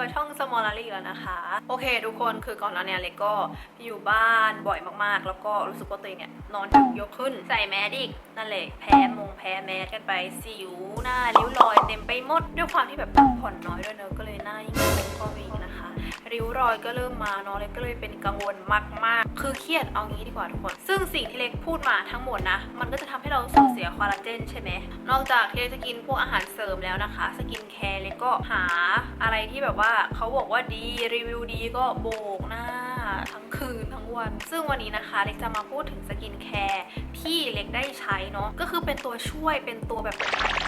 กับช่องสมอลลารีแล้วนะคะ โอเค ทุกคนคือก่อนหน้าเนี้เล็กก็อยู่บ้านบ่อยมากๆ แล้วก็รู้สึกว่าตัวเองเนี่ยนอนดึกเยอะขึ้นใส่แมสอีกนั่นแหละแพ้มงแพ้แมสกันไปสิวหน้าริ้วรอยเต็มไปหมดด้วยความที่แบบพักผ่อนน้อยด้วยเนอะก็เลยหน้ายิ่งเป็นข้อวิ่งนะคะ ริ้วรอยก็เริ่มมาเนาะเล็กก็เลยเป็นกังวลมาก ๆ คือเครียดเอางี้ดีกว่าทุกคน ซึ่งสิ่งที่เล็กพูดมาทั้งหมดนะ มันก็จะทำให้เราสูญเสียคอลลาเจนใช่ไหม นอกจากที่เล็กจะกินพวกอาหารเสริมแล้วนะคะ สกินแคร์เล็กก็หาอะไรที่แบบว่าเขาบอกว่าดีรีวิวดีก็โบกหน้า ทั้งคืนทั้งวัน ซึ่งวันนี้นะคะเล็กจะมาพูดถึงสกินแคร์ที่เล็กได้ใช้เนาะก็คือเป็นตัวช่วยเป็นตัวแบบ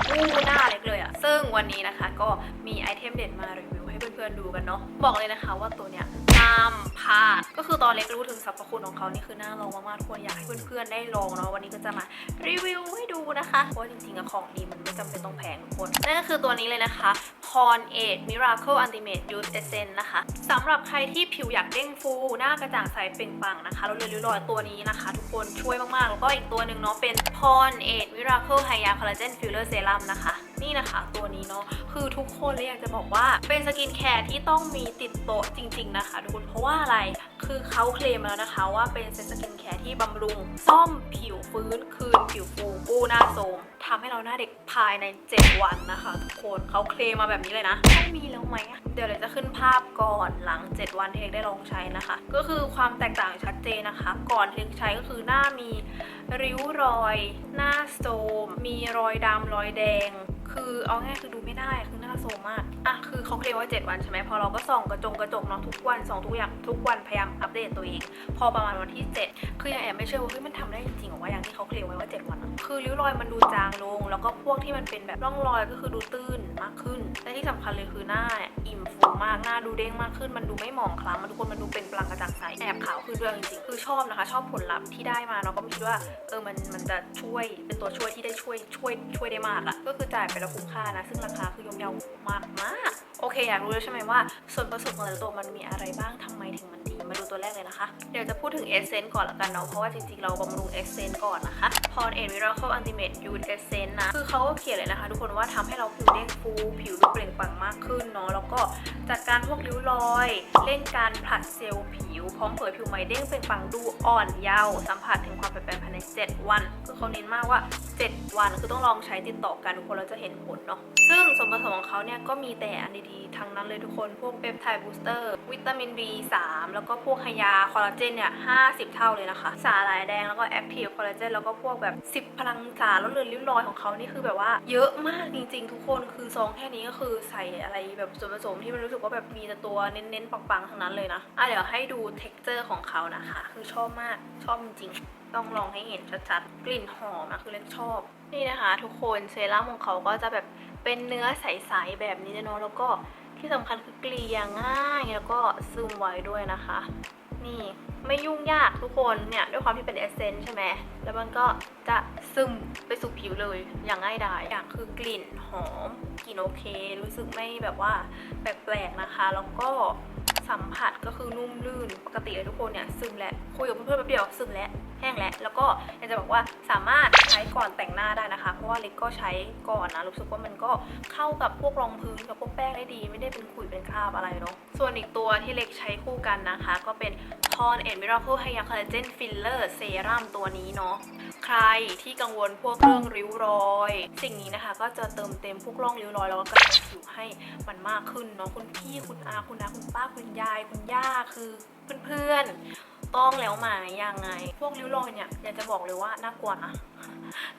กู้หน้าเล็กเลยอะซึ่งวันนี้นะคะก็มีไอเทมเด่นมารีวิวให้เพื่อนๆดูกันเนาะบอกเลยนะคะว่าตัวเนี้ยห้ามพาดก็คือตอนเล็กรู้ถึงสรรพคุณของเขานี่คือน่าลองมากๆทุกคนอยากให้เพื่อนๆได้ลองเนาะวันนี้ก็จะมารีวิวให้ดูนะคะเพราะว่าจริงๆอะของดีมันไม่จำเป็นต้องแพงทุกคนนั่นก็คือตัวนี้เลยนะคะ p o r n 8 Miracle Ultimate Youth Essence นะคะสำหรับใครที่ผิวอยากเด้งฟูหน้ากระจ่างใสเปล่งปลั่งนะคะแล้วเลือนริ้วรอยตัวนี้นะคะ ทุกคนช่วยมากๆ แล้วก็อีกตัวหนึ่งเนาะเป็น p o r n 8 Miracle Hya Collagen Filler Serum นะคะ นี่นะคะ ตัวนี้เนาะคือทุกคนเลยอยากจะบอกว่าเป็นสกินแคร์ที่ต้องมีติดโต๊ะจริง ๆ นะคะทุกคนเพราะว่าอะไรคือเขาเคลมมาแล้วนะคะ ว่าเป็นเซตสกินแคร์ที่บำรุงซ่อมผิวฟื้นคืนผิวฟูกู้หน้าโทรมทำให้เราหน้าเด็กภายใน 7 วันนะคะ ทุกคนเขาเคลมมาแบบนี้เลยนะต้องมีแล้วไหมอะเดี๋ยวเราจะขึ้นภาพก่อนหลัง 7 วันที่เอกได้ลองใช้นะคะ ก็คือความแตกต่างชัดเจนนะคะ ก่อนที่เอกใช้ก็คือหน้ามีริ้วรอย หน้าโทรมมีรอยดำรอยแดงคือเอาง่ายคือดูไม่ได้คือหน้าโซมากอะคือเขาเคลมว่า 7 วันใช่ไหมพอเราก็ส่องกระจงกระจกเนาะทุกวันส่องทุกอย่างทุกวันพยายามอัปเดตตัวเอง พอประมาณวันที่ 7 คือยังแอบไม่เชื่อว่าเฮ้ยมันทำได้จริงๆหรอว่าอย่างที่เขาเคลมไว้ว่า 7 วันคือริ้วรอยมันดูจางลง แล้วก็พวกที่มันเป็นแบบร่องรอยก็คือดูตื้นมากขึ้นและที่สำคัญเลยคือหน้าอิ่มฟูมากหน้าดูเด้งมากขึ้นมันดูไม่หมองคล้ำมันทุกคนมันดูเป็นปลังกระจ่างใสแอบขาวคือเรื่องจริงๆคือชอบนะคะ ชอบผลลัพธ์ที่ได้มาเนาะก็ไม่คิดว่าเออมันมันจะช่วยเป็นตัวช่วยที่ได้ช่วยช่วยช่วยได้มากอะก็คือจ่ายไปแล้วคุ้มค่านะ ซึ่งราคาคือยอมเยาวมากมากโอเคอยากรู้แล้วใช่ไหมว่า ส่วนผสมของแต่ละตัวมันมีอะไรบ้างทำไมถึงมันดี มาดูตัวแรกเลยนะคะ เดี๋ยวจะพูดถึงเอเซนต์ก่อนละกันเนาะเพราะว่าจริงๆเราบำรุงเอเซนต์ก่อนนะคะ พอเอ็นวิราเคิลอันติเมตยูดเอเซนนะ คือเขาก็เขียนเลยนะคะ ทุกคนว่าทำให้เราผิวเด้งฟู ผิวดูเปล่งปลั่งมากขึ้นเนาะ แล้วก็จัดการพวกริ้วรอยเร่งการผลัดเซลล์ผิว พร้อมเผยผิวใหม่เด้งเปล่งปลั่งดูอ่อนเยาว์สัมผัสถึงความเปลี่ยนแปลงภายใน 7 วัน คือเขาเน้นมากว่า 7 วัน คือต้องลองใช้ติดต่อกันทุกคนเราจะเห็นผลเนาะ ซึ่งส่วนผสมของเขาเนี่ยก็มีแต่อันดีๆทั้งนั้นเลยทุกคน พวกเปปไทด์บูสเตอร์ วิตามิน B3 แล้วก็พวกไฮยาคอลลาเจนเนี่ย50 เท่าเลยนะคะ สาหร่ายแดงแล้วก็แอคทีฟคอลลาเจนแล้วก็พวกแบบ 10 พลังสารแลดเลือนริ้วรอยของเขานี่คือแบบว่าเยอะมากจริง ๆ ทุกคนคือซองแค่นี้ก็คือใส่อะไรแบบส่วนผสมที่มันรู้สึกว่าแบบมีแต่ตัวเน้นๆปังๆทั้งนั้นเลยนะอะเดี๋ยวให้ดูเท็กเจอร์ของเขานะคะ คือชอบมากชอบจริงๆต้องลองให้เห็นชัดๆกลิ่นหอมอะคือเล็กชอบ นี่นะคะ ทุกคนเซรั่มของเขาก็จะแบบเป็นเนื้อใสๆแบบนี้เนาะแล้วก็ ที่สำคัญคือเกลี่ยง่ายแล้วก็ซึมไวด้วยนะคะ นี่ไม่ยุ่งยากทุกคนเนี่ยด้วยความที่เป็นเอเซนต์ใช่ไหมแล้วมันก็จะซึมไปสู่ผิวเลยอย่างง่ายดายอย่างคือกลิ่นหอมกลิ่นโอเค รู้สึกไม่แบบว่าแปลกๆนะคะ แล้วก็สัมผัสก็คือนุ่มลื่นปกติเลยทุกคนเนี่ยซึมแล้วคุยกับเพื่อนๆแป๊บเดียวซึมแล้ว แห้งแล้วแล้วก็อยากจะบอกว่าสามารถใช้ก่อนแต่งหน้าได้นะคะ เพราะว่าเล็กก็ใช้ก่อนนะรู้สึกว่ามันก็เข้ากับพวกรองพื้นกับพวกแป้งได้ดี ไม่ได้เป็นขุยเป็นคราบอะไรเนาะส่วนอีกตัวที่เล็กใช้คู่กันนะคะ ก็เป็น p o r n and Miracle Hya Collagen Filler Serum ตัวนี้เนาะใครที่กังวลพวกเรื่องริ้วรอย สิ่งนี้นะคะ ก็จะเติมเต็มพวกร่องริ้วรอยแล้วก็กระชับผิวให้มันมากขึ้นเนาะคุณพี่คุณอาคุณนาคุณป้าคุณยายคุณย่าคือเพื่อนๆ ต้องแล้วไหมยังไง พวกริ้วรอยเนี่ยอยากจะบอกเลยว่าน่ากลัวนะ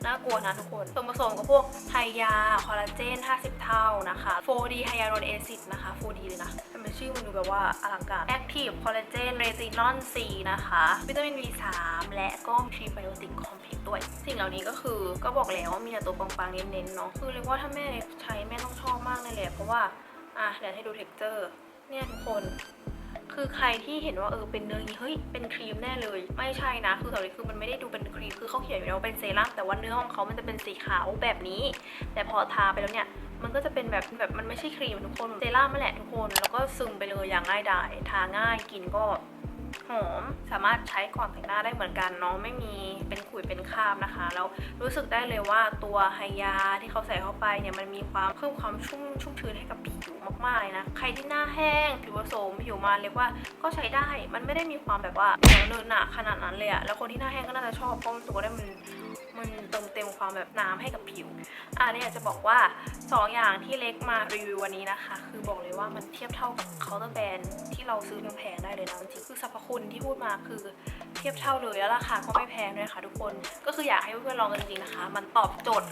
น่ากลัวนะทุกคนส่วนผสมกับพวกไฮยา คอลลาเจน 50 เท่านะคะ 4D ไฮยาโรนเอซิดนะคะ 4D เลยนะแต่มันชื่อมันดูแบบว่าอลังการ Active Collagen Retinol C นะคะ วิตามิน B3 และก็พรีไบโอติกคอมเพล็กซ์ด้วย สิ่งเหล่านี้ก็คือก็บอกแล้วว่ามีแต่ตัวปังๆ เน้นๆ เนาะ คือเรียกว่าถ้าแม่ใช้แม่ต้องชอบมากเลยแหละ เพราะว่า อะเดี๋ยวให้ดูเท็กเจอร์ เนี่ยทุกคน คือใครที่เห็นว่าเออเป็นเนื้ออย่างนี้เฮ้ยเป็นครีมแน่เลย ไม่ใช่นะคือตอนนี้คือมันไม่ได้ดูเป็นครีมคือเขาเขียนอยู่แล้วว่าเป็นเซรั่มแต่ว่าเนื้อของเขามันจะเป็นสีขาวแบบนี้ แต่พอทาไปแล้วเนี่ยมันก็จะเป็นแบบแบบมันไม่ใช่ครีมทุกคนเซรั่มนั่นแหละทุกคน แล้วก็ซึมไปเลยอย่างง่ายดายทาง่ายกลินก็ ม สามารถใช้ก่อนแต่งหน้าได้เหมือนกันเนาะไม่มีเป็นขุยเป็นคราบนะคะ แล้วรู้สึกได้เลยว่าตัวไฮยาที่เขาใส่เข้าไปเนี่ยมันมีความเพิ่มความชุ่มชุ่มชื้นให้กับผิวมากๆเลยนะใครที่หน้าแห้งผิวผสมผิวมันเรียกว่าก็ใช้ได้มันไม่ได้มีความแบบว่าเหนียวเนอะหนะขนาดนั้นเลยอะแล้วคนที่หน้าแห้งก็น่าจะชอบเพราะมันตัวได้มันมัน ความแบบน้ำให้กับผิวอะเนี่ยจะบอกว่า 2 อย่างที่เล็กมารีวิววันนี้นะคะ คือบอกเลยว่ามันเทียบเท่ากับเคาน์เตอร์แบรนด์ที่เราซื้อแพงๆได้เลยนะจริงคือสรรพคุณที่พูดมาคือเทียบเท่าเลยแล้วราคาก็ไม่แพงด้วยค่ะทุกคนก็คืออยากให้เพื่อนๆลองกันจริงๆนะคะ มันตอบโจทย์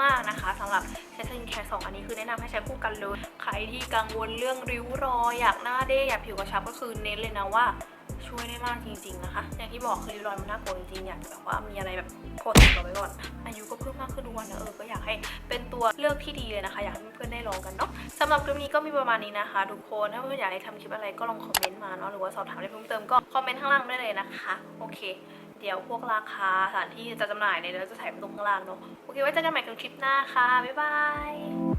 มากๆนะคะสำหรับเซสซินแคร์สองอันนี้คือแนะนำให้ใช้คู่กันเลยใครที่กังวลเรื่องริ้วรอยอยากหน้าเด้อยากผิวกระชับก็คือเน้นเลยนะว่า ช่วยได้มากจริงๆนะคะ อย่างที่บอกคือริ้วรอยมันน่ากลัวจริงๆอยากแบบว่ามีอะไรแบบกดเอาไว้ก่อน อายุก็เพิ่มมากขึ้นทุกวันนะเออ ก็อยากให้เป็นตัวเลือกที่ดีเลยนะคะ อยากให้เพื่อนๆได้ลองกันเนาะสำหรับคลิปนี้ก็มีประมาณนี้นะคะทุกคน ถ้าเพื่อนๆอยากให้ทำคลิปอะไรก็ลองคอมเมนต์มาเนาะ หรือว่าสอบถามอะไรเพิ่มเติมก็คอมเมนต์ข้างล่างได้เลยนะคะ โอเค เดี๋ยวพวกราคาสถานที่จะจำหน่ายเนี่ยเดี๋ยวจะใส่ไว้ตรงข้างล่างเนาะ โอเค ไว้เจอกันใหม่กับคลิปหน้าค่ะ บ๊ายบาย